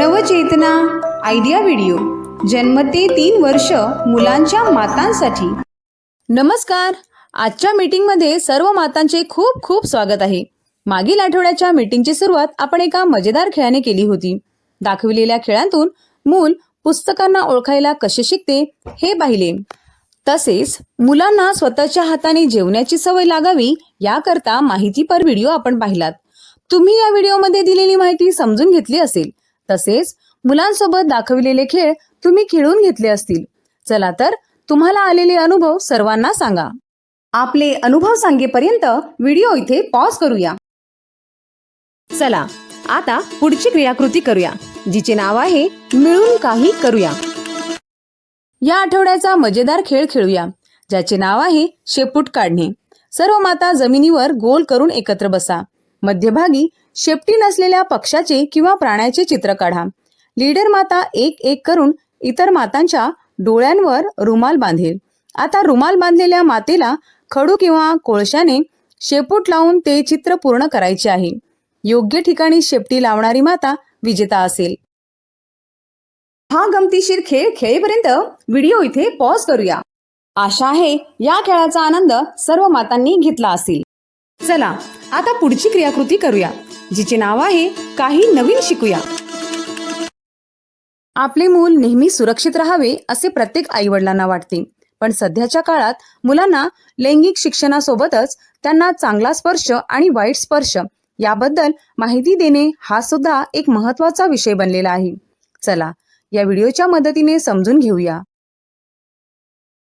नवचेतना idea video. जन्म ते तीन वर्ष मुलांच्या मातांसाठी. नमस्कार. आजच्या मीटिंगमध्ये सर्व मातांचे खूप खूप स्वागत आहे. मागील आठवड्याच्या मीटिंगची सुरुवात आपण एका मजेदार खेळाने केली होती. दाखविलेल्या खेळातून मूल पुस्तकांना ओळखायला कसे शिकते हे पाहिले. तसेच मुलांना स्वतःच्या हाताने जेवण्याची सवय लागावी याकरता माहितीपर व्हिडिओ आपण पाहिलात. तुम्ही या व्हिडिओमध्ये दिलेली माहिती समजून घेतली असेल. तसेच मुलांसोबत दाखविलेले खेळ तुम्ही खेळून घेतले असतील. चला तर तुम्हाला आलेले अनुभव सर्वांना सांगा. आपले अनुभव सांगेपर्यंत व्हिडिओ इथे पॉज करूया. चला आता पुढची क्रियाकृती करूया जिचे नाव आहे मिळून काही करूया. या आठवड्याचा मजेदार खेळ खेळूया ज्याचे नाव आहे शेपूट काढणे. सर्व माता जमिनीवर गोल करून एकत्र बसा. मध्यभागी शेपटी नसलेल्या पक्षाचे किंवा प्राण्याचे चित्र काढा. लीडर माता एक एक करून इतर मातांच्या डोळ्यांवर रुमाल बांधेल. आता रुमाल बांधलेल्या मातेला खडू किंवा कोळशाने शेपूट लावून ते चित्र पूर्ण करायचे आहे. योग्य ठिकाणी शेपटी लावणारी माता विजेता असेल. हा गमतीशीर खेळ खेळेपर्यंत व्हिडिओ इथे पॉज करूया. आशा आहे या खेळाचा आनंद सर्व मातांनी घेतला असेल. चला आता पुढची क्रियाकृती करूया जिचे नाव आहे काही नवीन शिकूया. आपले मूल नेहमी सुरक्षित राहावे असे प्रत्येक आई वडिलांना वाटते. पण सध्याच्या काळात मुलांना लैंगिक शिक्षणासोबतच त्यांना चांगला स्पर्श आणि वाईट स्पर्श याबद्दल माहिती देणे हा सुद्धा एक महत्त्वाचा विषय बनलेला आहे. चला या व्हिडिओच्या मदतीने समजून घेऊया.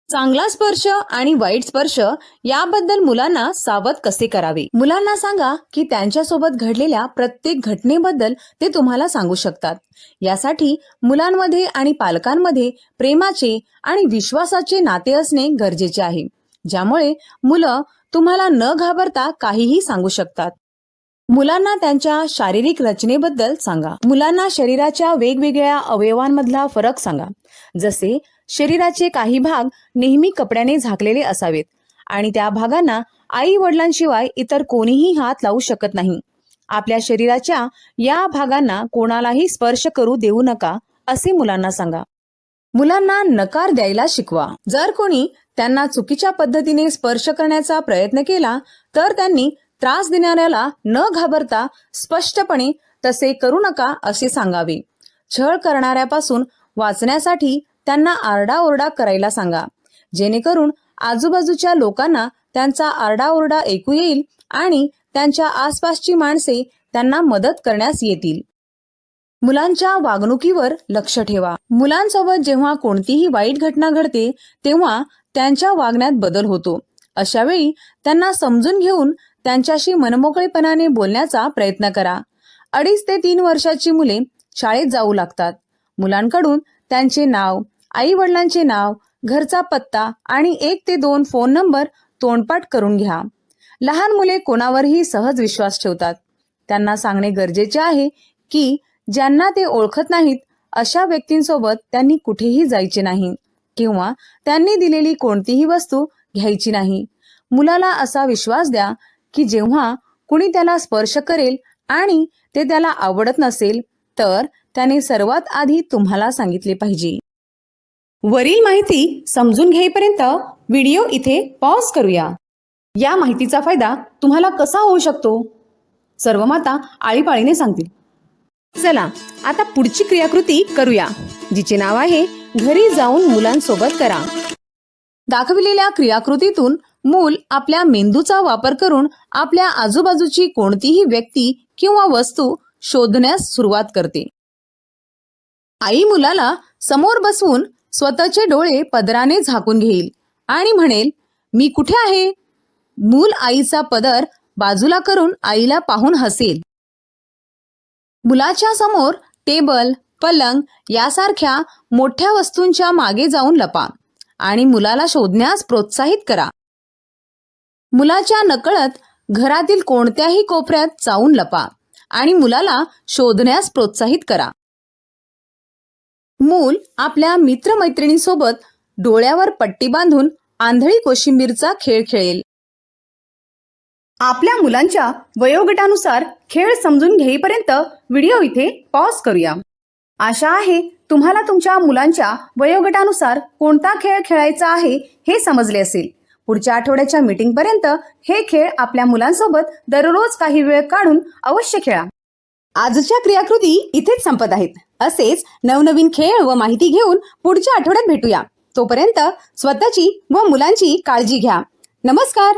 चांगला स्पर्श आणि वाईट स्पर्श याबद्दल मुलांना सावध कसे करावे? मुलांना सांगा की त्यांच्यासोबत घडलेल्या प्रत्येक घटनेबद्दल ते तुम्हाला सांगू शकतात. यासाठी मुलांमध्ये आणि पालकांमध्ये प्रेमाचे आणि विश्वासाचे नाते असणे गरजेचे आहे. ज्यामुळे मुलं तुम्हाला न घाबरता काहीही सांगू शकतात. मुलांना त्यांच्या शारीरिक रचनेबद्दल सांगा. मुलांना शरीराच्या वेगवेगळ्या अवयवांमधला फरक सांगा. जसे शरीराचे काही भाग नेहमी कपड्याने झाकलेले असावेत. आणि त्या भागांना आई वडिलांशिवाय इतर कोणीही हात लावू शकत नाही. आपल्या शरीराच्या या भागांना कोणालाही स्पर्श करू देऊ नका असे मुलांना सांगा. मुलांना नकार द्यायला शिकवा. जर कोणी त्यांना चुकीच्या पद्धतीने स्पर्श करण्याचा प्रयत्न केला तर त्यांनी त्रास देणाऱ्याला न घाबरता स्पष्टपणे तसे करू नका असे सांगावे. छळ करणाऱ्यापासून वाचण्यासाठी त्यांना आरडाओरडा करायला सांगा. जेणेकरून आजूबाजूच्या लोकांना त्यांचा आरडाओरडा ऐकू येईल आणि त्यांच्या आसपासची माणसे त्यांना मदत करण्यास येतील. मुलांच्या वागणुकीवर लक्ष ठेवा. मुलांसोबत जेव्हा कोणतीही वाईट घटना घडते तेव्हा त्यांच्या वागण्यात बदल होतो. अशा वेळी त्यांना समजून घेऊन त्यांच्याशी मनमोकळेपणाने बोलण्याचा प्रयत्न करा. अडीच ते तीन वर्षाची मुले शाळेत जाऊ लागतात. मुलांकडून त्यांचे नाव आई वडिलांचे नाव घरचा पत्ता आणि एक ते दोन फोन नंबर तोंडपाठ करून घ्या. लहान मुले कोणावरही सहज विश्वास ठेवतात. त्यांना सांगणे गरजेचे आहे की ज्यांना ते ओळखत नाहीत अशा व्यक्तींसोबत त्यांनी कुठेही जायचे नाही किंवा त्यांनी दिलेली कोणतीही वस्तू घ्यायची नाही. मुलाला असा विश्वास द्या की जेव्हा कुणी त्याला स्पर्श करेल आणि ते त्याला आवडत नसेल तर त्याने सर्वात आधी तुम्हाला सांगितले पाहिजे. वरील माहिती समजून घेईपर्यंत व्हिडिओ इथे पॉज करूया. या माहितीचा फायदा तुम्हाला कसा होऊ शकतो? सर्व माता आळीपाळीने सांगतील. चला आता पुढची क्रियाकृती करूया जिचे नाव आहे घरी जाऊन मुलांसोबत करा. दाखविलेल्या क्रियाकृतीतून मूल आपल्या मेंदूचा वापर करून आपल्या आजूबाजूची कोणतीही व्यक्ती किंवा वस्तू शोधण्यास सुरुवात करते. आई मुलाला समोर बसवून स्वतःचे डोळे पदराने झाकून घेईल आणि म्हणेल मी कुठे आहे? मूल आईचा पदर बाजूला करून आईला पाहून हसेल. मुलाच्या समोर टेबल पलंग यासारख्या मोठ्या वस्तूंच्या मागे जाऊन लपा आणि मुलाला शोधण्यास प्रोत्साहित करा. मुलाच्या नकळत घरातील कोणत्याही कोपऱ्यात जाऊन लपा आणि मुलाला शोधण्यास प्रोत्साहित करा. मूल आपल्या मित्रमैत्रिणींसोबत डोळ्यावर पट्टी बांधून आंधळी कोशिंबीरचा खेळ खेळेल. आपल्या मुलांच्या वयोगटानुसार खेळ समजून घेईपर्यंत व्हिडिओ इथे पॉज करूया. आशा आहे तुम्हाला तुमच्या मुलांच्या वयोगटानुसार कोणता खेळ खेळायचा आहे हे समजले असेल. पुढच्या आठवड्याच्या मीटिंग पर्यंत हे खेळ आपल्या मुलांसोबत दररोज काही वेळ काढून अवश्य खेळा. आजच्या क्रियाकृती इथेच संपत आहेत. असेच नवनवीन खेळ व माहिती घेऊन पुढच्या आठवड्यात भेटूया. तोपर्यंत स्वतःची व मुलांची काळजी घ्या. नमस्कार!